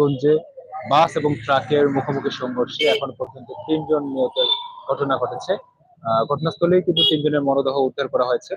গঞ্জে বাস এবং ট্রাকের মুখোমুখি সংঘর্ষে এখন পর্যন্ত তিনজন নিহতের ঘটনা ঘটেছে। ঘটনাস্থলেই কিন্তু তিনজনের মরদেহ উদ্ধার করা হয়েছে।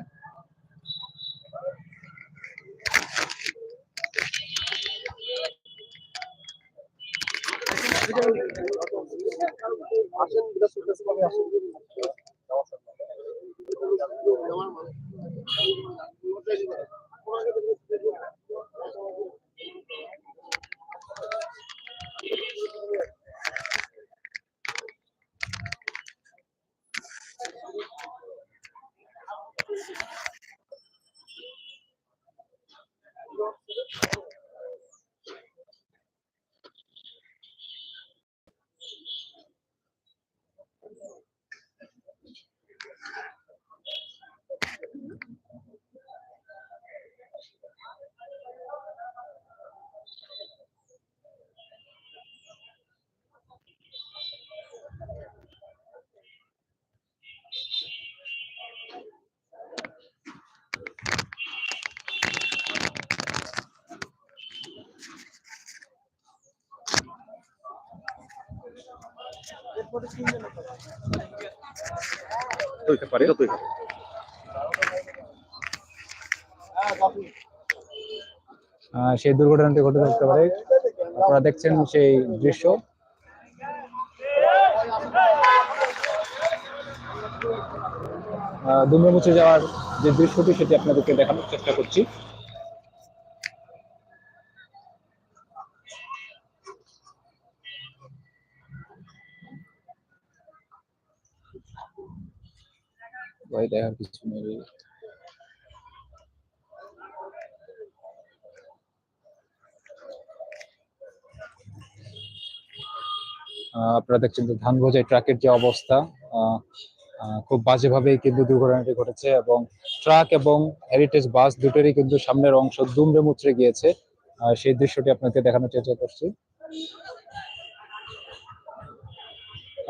হইতে পারে। আহ, সেই দুর্ঘটনাটি ঘটে থাকতে পারে। আপনারা দেখছেন সেই দৃশ্য। আহ, দুমড়ে মুছে যাওয়ার যে দৃশ্যটি সেটি আপনাদেরকে দেখানোর চেষ্টা করছি। ভয় দেখার কিছু নেই। আপনারা দেখছেন যে ধান বোঝাই ট্রাকের যে অবস্থা খুব বাজেভাবে কিন্তু দুর্ঘটনাটি ঘটেছে এবং ট্রাক এবং হেরিটেজ বাস দুটোরই কিন্তু সামনের অংশ দুমড়ে মুচড়ে গিয়েছে। সেই দৃশ্যটি আপনাকে দেখানোর চেষ্টা করছি।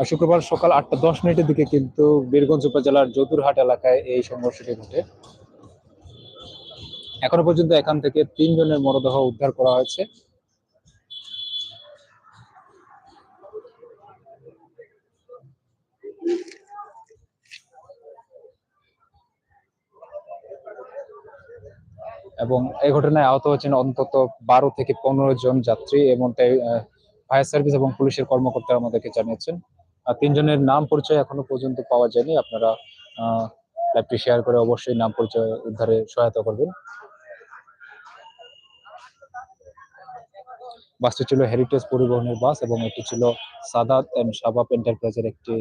শুক্রবার সকাল আটটা দশ মিনিটের দিকে কিন্তু বীরগঞ্জ উপজেলার যদুরহাট এলাকায় এই সংঘর্ষটি ঘটে। এখনও পর্যন্ত এখান থেকে তিনজনের মরদেহ উদ্ধার করা হয়েছে। এবং এই ঘটনায় আহত হয়েছেন অন্তত বারো থেকে পনেরো জন যাত্রী, এমনটাই ফায়ার সার্ভিস এবং পুলিশের কর্মকর্তারা আমাদেরকে জানিয়েছেন। তিনজনের নাম পরিচয় এখনও পর্যন্ত পাওয়া যায়নি। আপনারা লাইভটি শেয়ার করে অবশ্যই নাম পরিচয় উদ্ধারে সহায়তা করবেন। বাসটি ছিল হেরিটেজ পরিবহনের বাস এবং এটি ছিল সাদাত এন্ড শাবাব এন্টারপ্রাইজের একটি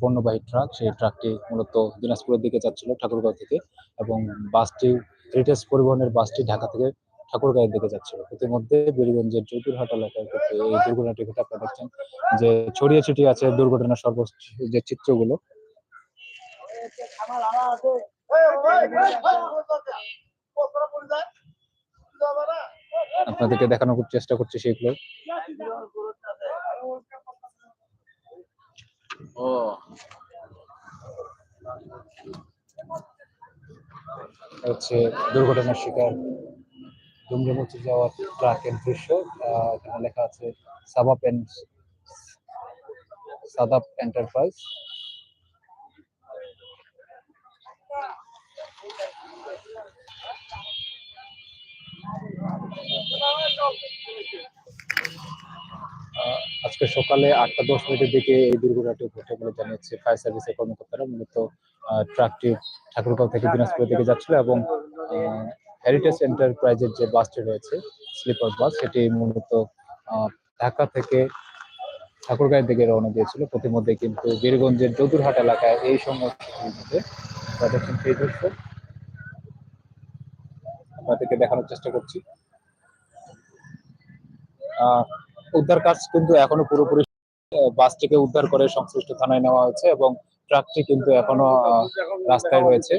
পণ্যবাহী ট্রাক সেই ট্রাকটি মূলত দিনাজপুরের দিকে যাচ্ছিল, ঠাকুরগাঁও থেকে। এবং বাসটি হেরিটেজ পরিবহনের বাসটি ঢাকা থেকে ঠাকুরগাঁয়ের দিকে যাচ্ছিল। ইতিমধ্যে বীরগঞ্জের চৌধুরহাট এলাকায় কিন্তু এই দুর্ঘটনাটি ঘটে। আপনারা দেখছেন যে ছড়িয়ে ছিটিয়ে আছে দুর্ঘটনার সর্ব যে চিত্রগুলো। আপনাদেরকে দেখানোর চেষ্টা করছি সেগুলো। ও হচ্ছে দুর্ঘটনার শিকার। দুমড়ে মুচে যাওয়া ট্রাকের দৃশ্য এখানে লেখা আছে সাবাপ এন্ড এন্টারপ্রাইজ আজকে সকালে আটটা দশ মিনিটের দিকে এই দুর্ঘটনাটি ঘটে বলে জানিয়েছে ফায়ার সার্ভিসের কর্মকর্তারা। মূলত ট্রাকটি ঠাকুরগাঁও থেকে দিনাজপুরের দিকে যাচ্ছিল এবং হেরিটেজ এন্টারপ্রাইজের যে বাসটি রয়েছে স্লিপার বাস সেটি মূলত ঢাকা থেকে ঠাকুরগাঁয়ের দিকে রওনা দিয়েছিল। প্রতিমধ্যে কিন্তু বীরগঞ্জের যদুরহাট এলাকায় এই দৃশ্য আপনাদেরকে দেখানোর চেষ্টা করছি। উদ্ধার কাজ কিন্তু এখনও পুরোপুরি বাসটিকে উদ্ধার করে সংশ্লিষ্ট থানায় নেওয়া হয়েছে এবং ট্রাকটি কিন্তু এখনও রাস্তায় রয়েছে।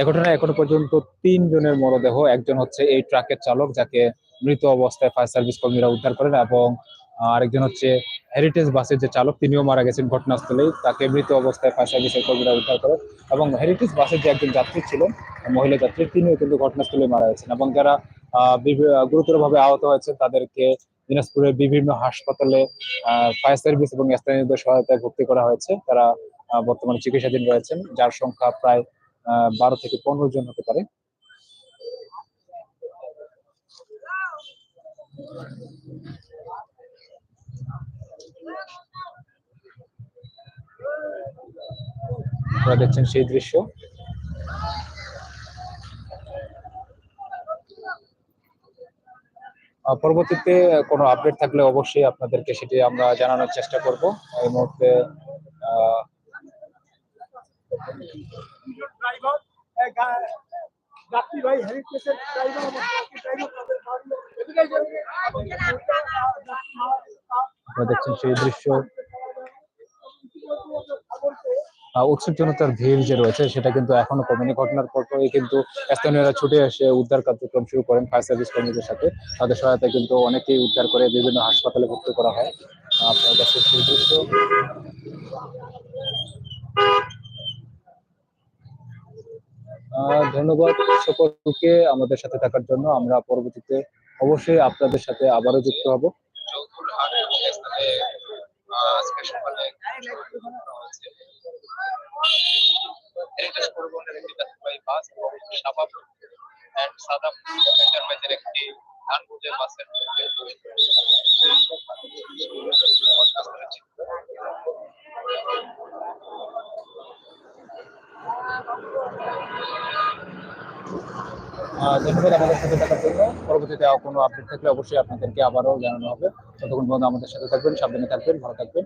এ ঘটনায় এখনও পর্যন্ত তিন জনের মরদেহ, একজন হচ্ছে এই ট্রাকের চালক যাকে মৃত অবস্থায় ফায়ার সার্ভিস কর্মীরা উদ্ধার করেন এবং আরেকজন হচ্ছে হেরিটেজ বাসের যে চালক, তিনিও মারা গেছেন ঘটনাস্থলেই, তাকে মৃত অবস্থায় ফায়ার সার্ভিসের কর্মীরা উদ্ধার করেন এবং হেরিটেজ বাসের যে একজন যাত্রী ছিলেন, মহিলা যাত্রী, তিনিও কিন্তু ঘটনাস্থলে মারা গেছেন এবং যারা গুরুতরভাবে আহত হয়েছে তাদেরকে দিনাজপুরের বিভিন্ন হাসপাতালে ফায়ার সার্ভিস এবং স্থানীয়দের সহায়তায় ভর্তি করা হয়েছে। তারা বর্তমানে চিকিৎসাধীন রয়েছেন, যার সংখ্যা প্রায় বারো থেকে পনেরো জন হতে পারে। দেখছেন সেই দৃশ্য। পরবর্তীতে কোনো আপডেট থাকলে অবশ্যই আপনাদেরকে সেটি আমরা জানানোর চেষ্টা করব। এই মুহূর্তে ড্রাইভার যাত্রী হেরিটেজের ড্রাইভার এবং ড্রাইভার উৎসুকজনতার ভিড় যে রয়েছে, সেটা কিন্তু এখনও কমেনি। ঘটনার পরপরই কিন্তু স্থানীয়রা ছুটে এসে উদ্ধার কার্যক্রম শুরু করেন ফায়ার সার্ভিস কর্মীদের সাথে। তাদের সহায়তায় কিন্তু অনেকেই উদ্ধার করে বিভিন্ন হাসপাতালে ভর্তি করা হয়। আপনার কাছে সেই দৃশ্য। ধন্যবাদ সকলকে আমাদের সাথে থাকার জন্য। আমরা পরবর্তীতে অবশ্যই আপনাদের সাথে আবারও যুক্ত হব। শাবাব অ্যান্ড ধন্যবাদ আমাদের সাথে থাকার জন্য। পরবর্তীতে কোনো আপডেট থাকলে অবশ্যই আপনাদেরকে আবারও জানানো হবে। ততক্ষণ পর্যন্ত আমাদের সাথে থাকবেন, সাবধানে থাকবেন, ভালো থাকবেন।